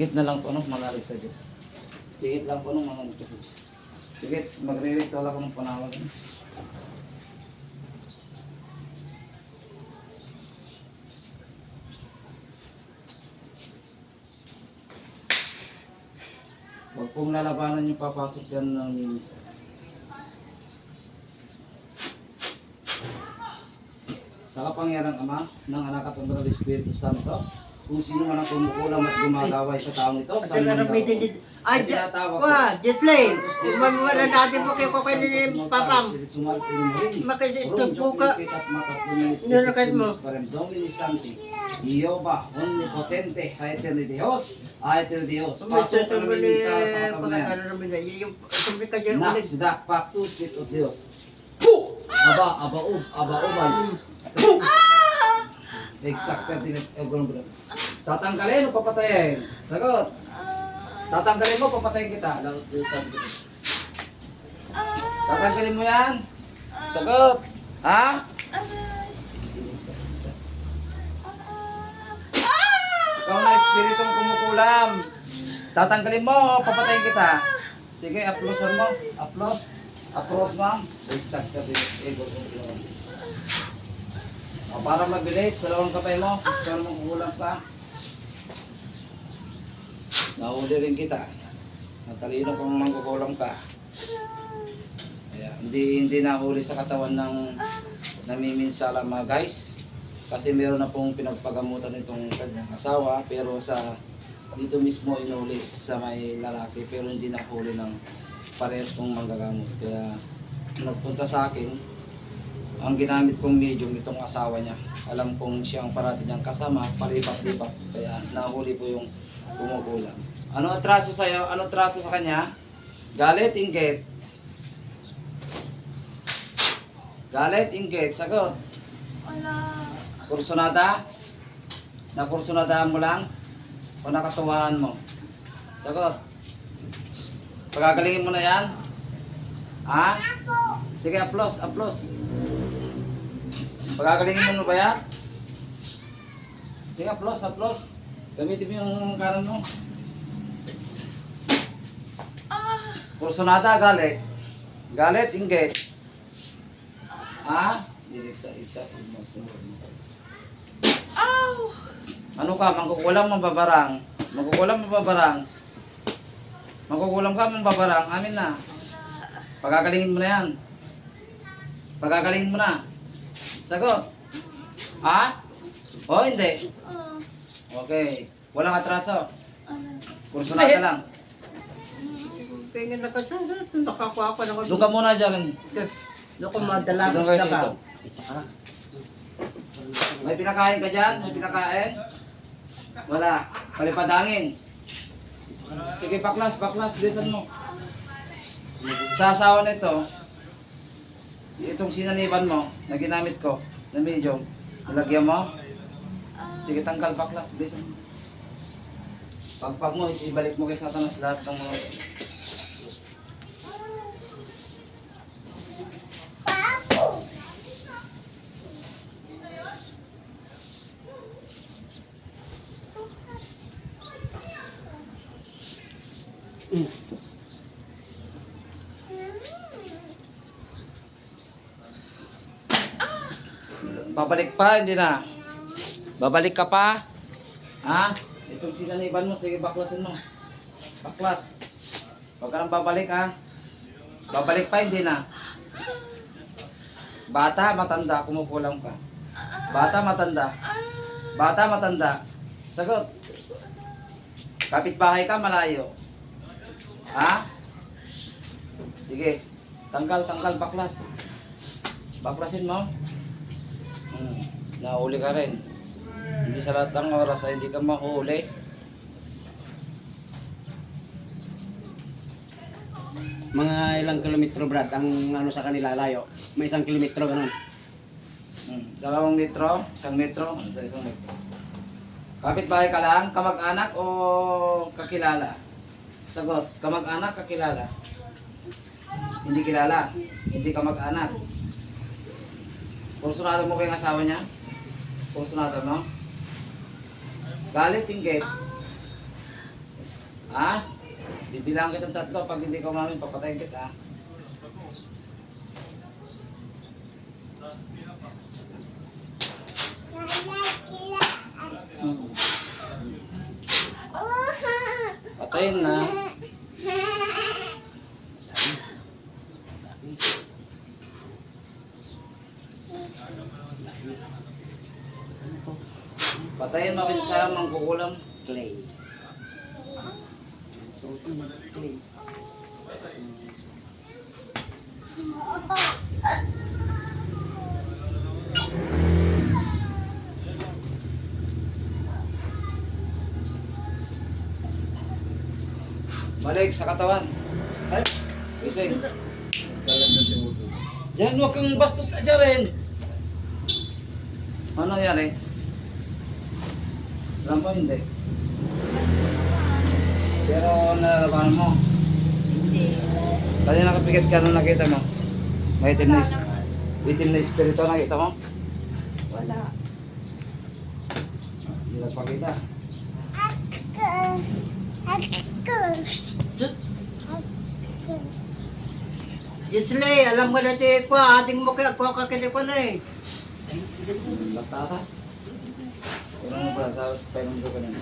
Higit na lang po nung manalig sa Diyos. Higit lang po nung manalig sa Diyos. Higit, magre-ritual ako ng panawag. Huwag pong lalabanan yung papasok yan ng minisa. Sa kapangyarang Ama, ng Anak at Banal Espiritu Santo, kung sino man ang kumukulam at gumagaway sa taong ito, sa Pero mga may din Ay, wah, Jesslyn. Mamawala natin po kayo ko kayo ni Papam. Makisitupo ka. Nilakad mo. Domini Santi, Jehovah, Omnipotente, Haeter ni Dios, Haeter ni Dios. Pasok ka namin minsan sa katamayan. Pagkatalo namin na yung sabi ka dyan Nak, ulit. sida, paktus, kit ut Dios. Pu! Aba, aba, ub, aba, uban. Pu! Exact, eh, ba? Tatanggalin o papatayin? Sagot. Tatanggalin mo, papatayin kita. Laos, Dios, sabi. Tatanggalin mo yan? Sagot. Ha? Ikaw na espiritong kumukulam. Tatanggalin mo, papatayin kita. Sige, aplosan mo. Aplos. Aplos, ma'am. Exact ka O, para mabilis, dalawang kapay mo. Ikaw naman kukulam ka. Nahuli rin kita. Natalino kung mangkukulam ka. Kaya, hindi hindi nahuli sa katawan ng namiminsala mga guys. Kasi meron na pong pinagpagamutan itong kanyang asawa pero sa dito mismo inuli sa may lalaki pero hindi nahuli ng parehas kong manggagamot. Kaya nagpunta sa akin ang ginamit kong medium itong asawa niya. Alam kong siyang parati niyang kasama, palipat-lipat. Kaya nahuli po yung kumukulam. Ano atraso sa'yo? Ano atraso sa kanya? Galit, inggit. Galit, inggit. Sagot. Wala. Kursunada? Nakursunadaan mo lang? O nakatuwaan mo? Sagot. Pagagalingin mo na yan? Ha? Sige, aplos, aplos. Pagagalingin mo ba yan? Sige, aplos, aplos. Gamitin mo yung kanan mo. Kursunada, galit. Galit, inggit. Ha? Diriksa, iksa, Ow! Ano ka, mangkukulam mababarang. Mangkukulam mababarang. Mangkukulam ka mababarang. Amin na. Pagagalingin mo na yan. Pagagalingin mo na. Sagot. Ha? O hindi? Ah, Okay. Walang atraso. ano? Kursunada lang. Kaya nga nakasunod, nakakuha ko na ako. Doon ka muna dyan. Doon ko madala. Doon kayo dito. May pinakain ka dyan? May pinakain? Wala. Palipadangin. Sige, paklas, paklas. Bilisan mo. Sa asawa nito, itong sinaniban mo, na ginamit ko, na medium, nilagyan mo. Sige, tanggal, paklas. Bilisan mo. Pagpag mo, ibalik mo kay Satanas lahat ng mga... Babalik pa, hindi na. Babalik ka pa. Ha? Itong sinaniban mo, sige baklasin mo. Baklas. Huwag ka nang babalik ha. Babalik pa, hindi na. Bata, matanda, kumukulam ka. Bata, matanda. Bata, matanda. Sagot. Kapitbahay ka, malayo. Ha? Sige. Tanggal, tanggal, baklas. Baklasin mo. Hmm. Nahuli ka rin. Hindi sa lahat ng oras ay hindi ka mahuli. Mga ilang kilometro brad ang ano sa kanila layo. May isang kilometro ganun. Hmm. Dalawang metro, isang metro, ano sa isang metro. Kapitbahay ka lang, kamag-anak o kakilala? Sagot, kamag-anak, kakilala? Hindi kilala, hindi kamag-anak. Kursunado mo ba yung asawa niya? Kursunado mo? Galit, inggit. Ha? Bibilang kita ng tatlo. Pag hindi ka umamin, papatayin kita. Patayin na. Patayin mo kasi sa mangkukulam. Clay. Clay. Balik sa katawan. Gising. Diyan, huwag kang bastos na dyan rin. Ano nangyari? Alam ko hindi. Pero nalalabanan mo. Hindi. Kanina kapigat ka nung nakita mo. May itim na, itim na espiritu nakita mo. Wala. Hindi nagpakita. Gisle, alam mo na si Kwa, ating mo kaya Kwa kakili ko na eh. Bata ka. Pero mo pala, tapos painom ko ka na.